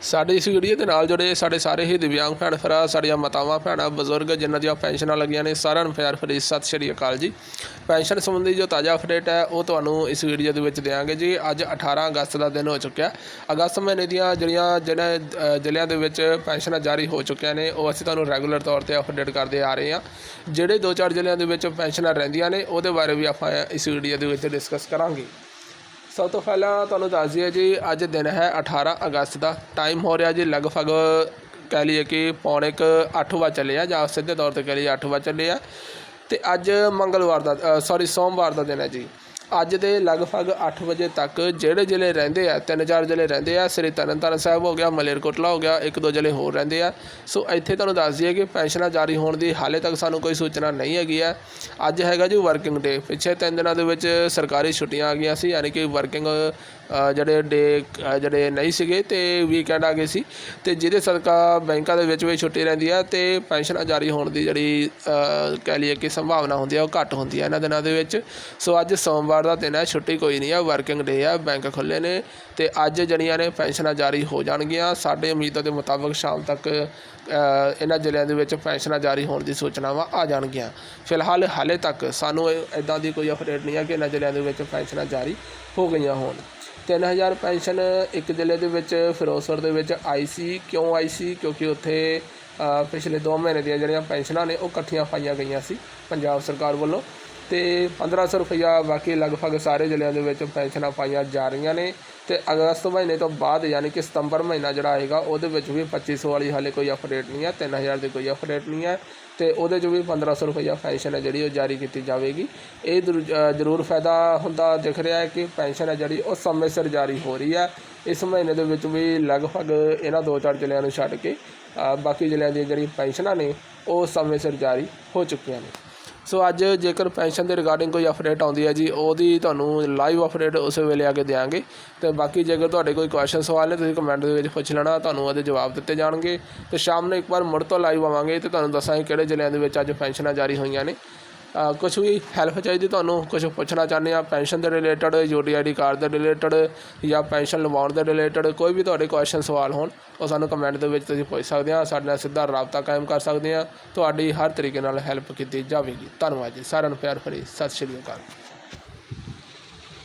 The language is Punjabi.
ਸਾਡੀ ਇਸ ਵੀਡੀਓ ਦੇ ਨਾਲ ਜੁੜੇ ਸਾਡੇ ਸਾਰੇ ਹੀ ਦਿਵਿਆਂਗ ਭੈਣ ਭਰਾ, ਸਾਡੀਆਂ ਮਾਤਾਵਾਂ, ਭੈਣਾਂ, ਬਜ਼ੁਰਗ, ਜਿਨ੍ਹਾਂ ਦੀਆਂ ਪੈਨਸ਼ਨਾਂ ਲੱਗੀਆਂ ਨੇ, ਸਾਰਿਆਂ ਨੂੰ ਪਿਆਰ ਭਰੀ ਸਤਿ ਸ਼੍ਰੀ ਅਕਾਲ ਜੀ। ਪੈਨਸ਼ਨ ਸੰਬੰਧੀ ਜੋ ਤਾਜ਼ਾ ਅਪਡੇਟ ਹੈ, ਉਹ ਤੁਹਾਨੂੰ ਇਸ ਵੀਡੀਓ ਦੇ ਵਿੱਚ ਦੇਵਾਂਗੇ ਜੀ। ਅੱਜ 18 ਅਗਸਤ ਦਾ ਦਿਨ ਹੋ ਚੁੱਕਿਆ। ਅਗਸਤ ਮਹੀਨੇ ਦੀਆਂ ਜਿਹੜੀਆਂ ਜਿਹੜੇ ਜ਼ਿਲ੍ਹਿਆਂ ਦੇ ਵਿੱਚ ਪੈਨਸ਼ਨਾਂ ਜਾਰੀ ਹੋ ਚੁੱਕੀਆਂ ਨੇ, ਉਹ ਅਸੀਂ ਤੁਹਾਨੂੰ ਰੈਗੂਲਰ ਤੌਰ ਤੇ ਅਪਡੇਟ ਕਰਦੇ ਆ ਰਹੇ ਹਾਂ। ਜਿਹੜੇ ਦੋ ਚਾਰ ਜ਼ਿਲ੍ਹਿਆਂ ਦੇ ਵਿੱਚ ਪੈਨਸ਼ਨਾਂ ਰਹਿੰਦੀਆਂ ਨੇ, ਉਹਦੇ ਬਾਰੇ ਵੀ ਆਪਾਂ ਇਸ ਵੀਡੀਓ ਦੇ ਵਿੱਚ ਡਿਸਕਸ ਕਰਾਂਗੇ। ਸਭ ਤੋਂ ਪਹਿਲਾਂ ਤੁਹਾਨੂੰ ਦੱਸ ਦਈਏ ਜੀ, ਅੱਜ ਦਿਨ ਹੈ 18 ਅਗਸਤ ਦਾ ਟਾਈਮ ਹੋ ਰਿਹਾ ਜੀ, ਲਗਭਗ ਕਹਿ ਲਈਏ ਕਿ ਪੌਣੇ ਕੁ ਅੱਠ ਵਜੇ ਚੱਲੇ ਆ, ਜਾਂ ਸਿੱਧੇ ਤੌਰ ਤੇ ਕਹਿ ਲਈਏ ਅੱਠ ਵਜੇ ਚੱਲੇ ਆ। ਤੇ ਅੱਜ ਮੰਗਲਵਾਰ ਦਾ ਸੌਰੀ ਸੋਮਵਾਰ ਦਾ ਦਿਨ ਹੈ ਜੀ। ਅੱਜ ਦੇ ਲਗਭਗ 8 ਵਜੇ ਤੱਕ ਜਿਹੜੇ ਜ਼ਿਲ੍ਹੇ ਰਹਿੰਦੇ ਆ, ਤਿੰਨ ਚਾਰ ਜ਼ਿਲ੍ਹੇ ਰਹਿੰਦੇ ਆ, ਸ੍ਰੀ ਤਰਨਤਾਰਨ ਸਾਹਿਬ ਹੋ ਗਿਆ, ਮਲੇਰਕੋਟਲਾ ਹੋ ਗਿਆ, ਇੱਕ ਦੋ ਜ਼ਿਲ੍ਹੇ ਹੋਰ ਰਹਿੰਦੇ ਆ। ਸੋ ਇੱਥੇ ਤੁਹਾਨੂੰ ਦੱਸ ਦਈਏ ਕਿ ਪੈਨਸ਼ਨਾਂ ਜਾਰੀ ਹੋਣ ਦੀ ਹਾਲੇ ਤੱਕ ਸਾਨੂੰ ਕੋਈ ਸੂਚਨਾ ਨਹੀਂ ਹੈਗੀ ਆ। ਅੱਜ ਹੈਗਾ ਜੀ ਵਰਕਿੰਗ ਡੇ ਪਿਛੇ ਤਿੰਨ ਦਿਨਾਂ ਦੇ ਵਿੱਚ ਸਰਕਾਰੀ ਛੁੱਟੀਆਂ ਆ ਗਈਆਂ ਸੀ, ਯਾਨੀ ਕਿ ਵਰਕਿੰਗ ਜਿਹੜੇ ਡੇ ਜਿਹੜੇ ਨਹੀਂ ਸੀਗੇ ਤੇ ਵੀਕਐਂਡ ਆ ਗਏ ਸੀ। ਤੇ ਜਿਹਦੇ ਸਦਕਾ ਬੈਂਕਾਂ ਦੇ ਵਿੱਚ ਵੀ ਛੁੱਟੀ ਰਹਿੰਦੀ ਆ ਤੇ ਪੈਨਸ਼ਨਾਂ ਜਾਰੀ ਹੋਣ ਦੀ ਜਿਹੜੀ ਕਹਿ ਲਈਏ ਕਿ ਸੰਭਾਵਨਾ ਹੁੰਦੀ ਆ, ਉਹ ਘੱਟ ਹੁੰਦੀ ਆ ਇਹਨਾਂ ਦਿਨਾਂ ਦੇ ਵਿੱਚ। ਸੋ ਅੱਜ ਸੋਮਵਾਰ ਦਾ ਦਿਨ ਹੈ, ਛੁੱਟੀ ਕੋਈ ਨਹੀਂ ਹੈ ਵਰਕਿੰਗ ਡੇ ਆ ਬੈਂਕ ਖੁੱਲੇ ਨੇ ਤੇ ਅੱਜ ਜਿਹੜੀਆਂ ਨੇ ਪੈਨਸ਼ਨਾਂ ਜਾਰੀ ਹੋ ਜਾਣਗੀਆਂ। ਸਾਡੇ ਉਮੀਦਾਂ ਦੇ ਮੁਤਾਬਕ ਸ਼ਾਮ ਤੱਕ ਇਹਨਾਂ ਜ਼ਿਲ੍ਹਿਆਂ ਦੇ ਵਿੱਚ ਪੈਨਸ਼ਨਾਂ ਜਾਰੀ ਹੋਣ ਦੀ ਸੂਚਨਾਵਾਂ ਆ ਜਾਣਗੀਆਂ। ਫਿਲਹਾਲ ਹਾਲੇ ਤੱਕ ਸਾਨੂੰ ਇਦਾਂ ਦੀ ਕੋਈ ਅਪਡੇਟ ਨਹੀਂ ਹੈ ਕਿ ਇਹਨਾਂ ਜ਼ਿਲ੍ਹਿਆਂ ਦੇ ਵਿੱਚ ਪੈਨਸ਼ਨਾਂ ਜਾਰੀ ਹੋ ਗਈਆਂ ਹੋਣ। 3000 ਪੈਨਸ਼ਨ ਇੱਕ ਜ਼ਿਲ੍ਹੇ ਦੇ ਵਿੱਚ, ਫਿਰੋਜ਼ਪੁਰ ਦੇ ਵਿੱਚ ਆਈ ਸੀ। ਕਿਉਂ ਆਈ ਸੀ? ਕਿਉਂਕਿ ਉੱਥੇ ਪਿਛਲੇ 2 ਮਹੀਨੇ ਦੀਆਂ ਜਿਹੜੀਆਂ ਪੈਨਸ਼ਨਾਂ ਨੇ, ਉਹ ਇਕੱਠੀਆਂ ਪਾਈਆਂ ਗਈਆਂ ਸੀ ਪੰਜਾਬ ਸਰਕਾਰ ਵੱਲੋਂ। ਤੇ 1500 ਰੁਪਇਆ ਬਾਕੀ ਲਗਭਗ ਸਾਰੇ ਜ਼ਿਲ੍ਹਿਆਂ ਦੇ ਵਿੱਚ ਪੈਨਸ਼ਨਾਂ ਪਾਈਆਂ ਜਾ ਰਹੀਆਂ ਨੇ ਤੇ ਅਗਸਤ ਮਹੀਨੇ ਤੋਂ ਬਾਅਦ ਯਾਨੀ ਕਿ ਸਤੰਬਰ ਮਹੀਨਾ ਜਿਹੜਾ ਆਏਗਾ, ਉਹਦੇ ਵਿੱਚ ਵੀ 2500 ਵਾਲੀ ਹਾਲੇ ਕੋਈ ਅਪਡੇਟ ਨਹੀਂ ਹੈ 3000 ਦੀ ਕੋਈ ਅਪਡੇਟ ਨਹੀਂ ਹੈ ਤੇ ਉਹਦੇ 'ਚ ਵੀ 1500 ਰੁਪਇਆ ਪੈਨਸ਼ਨ ਹੈ ਜਿਹੜੀ ਉਹ ਜਾਰੀ ਕੀਤੀ ਜਾਵੇਗੀ। ਇਹ ਜ਼ਰੂ- ਜ਼ਰੂਰ ਫਾਇਦਾ ਹੁੰਦਾ ਦਿਖ ਰਿਹਾ ਹੈ ਕਿ ਪੈਨਸ਼ਨ ਹੈ ਜਿਹੜੀ ਉਹ ਸਮੇਂ ਸਿਰ ਜਾਰੀ ਹੋ ਰਹੀ ਹੈ। ਇਸ ਮਹੀਨੇ ਦੇ ਵਿੱਚ ਵੀ ਲਗਭਗ ਇਹਨਾਂ ਦੋ ਚਾਰ ਜ਼ਿਲ੍ਹਿਆਂ ਨੂੰ ਛੱਡ ਕੇ ਬਾਕੀ ਜ਼ਿਲ੍ਹਿਆਂ ਦੀਆਂ ਜਿਹੜੀ ਪੈਨਸ਼ਨਾਂ ਨੇ, ਉਹ ਸਮੇਂ ਸਿਰ ਜਾਰੀ ਹੋ ਚੁੱਕੀਆਂ ਨੇ। ਸੋ ਅੱਜ ਜੇਕਰ ਪੈਨਸ਼ਨ ਦੇ ਰਿਗਾਰਡਿੰਗ ਕੋਈ ਅਪਡੇਟ ਆਉਂਦੀ ਹੈ ਜੀ, ਉਹਦੀ ਤੁਹਾਨੂੰ ਲਾਈਵ ਅਪਡੇਟ ਉਸੇ ਵੇਲੇ ਆ ਕੇ ਦੇਵਾਂਗੇ ਤੇ ਬਾਕੀ ਜੇਕਰ ਤੁਹਾਡੇ ਕੋਈ ਕੁਐਸਚਨ ਸਵਾਲ ਨੇ, ਤੁਸੀਂ ਕਮੈਂਟ ਦੇ ਵਿੱਚ ਪੁੱਛ ਲੈਣਾ, ਤੁਹਾਨੂੰ ਉਹਦੇ ਜਵਾਬ ਦਿੱਤੇ ਜਾਣਗੇ। ਤੇ ਸ਼ਾਮ ਨੂੰ ਇੱਕ ਵਾਰ ਮੁੜ ਤੋਂ ਲਾਈਵ ਆਵਾਂਗੇ ਤੇ ਤੁਹਾਨੂੰ ਦੱਸਾਂਗੇ ਕਿਹੜੇ ਜ਼ਿਲ੍ਹਿਆਂ ਦੇ ਵਿੱਚ ਅੱਜ ਪੈਨਸ਼ਨਾਂ ਜਾਰੀ ਹੋਈਆਂ ਨੇ। ਕੁਝ ਵੀ ਹੈਲਪ ਚਾਹੀਦੀ ਤੁਹਾਨੂੰ ਕੁਝ ਪੁੱਛਣਾ ਚਾਹੁੰਦੇ ਆ ਪੈਨਸ਼ਨ ਦੇ ਰਿਲੇਟਡ ਯੂਟੀ ਆਈਡੀ ਕਾਰਡ ਦੇ ਰਿਲੇਟਡ ਜਾਂ ਪੈਨਸ਼ਨ ਲਵਾਉਣ ਦੇ ਰਿਲੇਟਡ ਕੋਈ ਵੀ ਤੁਹਾਡੇ ਕੁਐਸਚਨ ਸਵਾਲ ਹੋਣ, ਉਹ ਸਾਨੂੰ ਕਮੈਂਟ ਦੇ ਵਿੱਚ ਤੁਸੀਂ ਪੁੱਛ ਸਕਦੇ ਆ, ਸਾਡੇ ਨਾਲ ਸਿੱਧਾ ਰਾਬਤਾ ਕਾਇਮ ਕਰ ਸਕਦੇ ਆ। ਤੁਹਾਡੀ ਹਰ ਤਰੀਕੇ ਨਾਲ ਹੈਲਪ ਕੀਤੀ ਜਾਵੇਗੀ। ਧੰਨਵਾਦ ਜੀ, ਸਾਰਿਆਂ ਨੂੰ ਪਿਆਰ ਭਰੀ ਸਤਿ ਸ਼੍ਰੀ ਅਕਾਲ।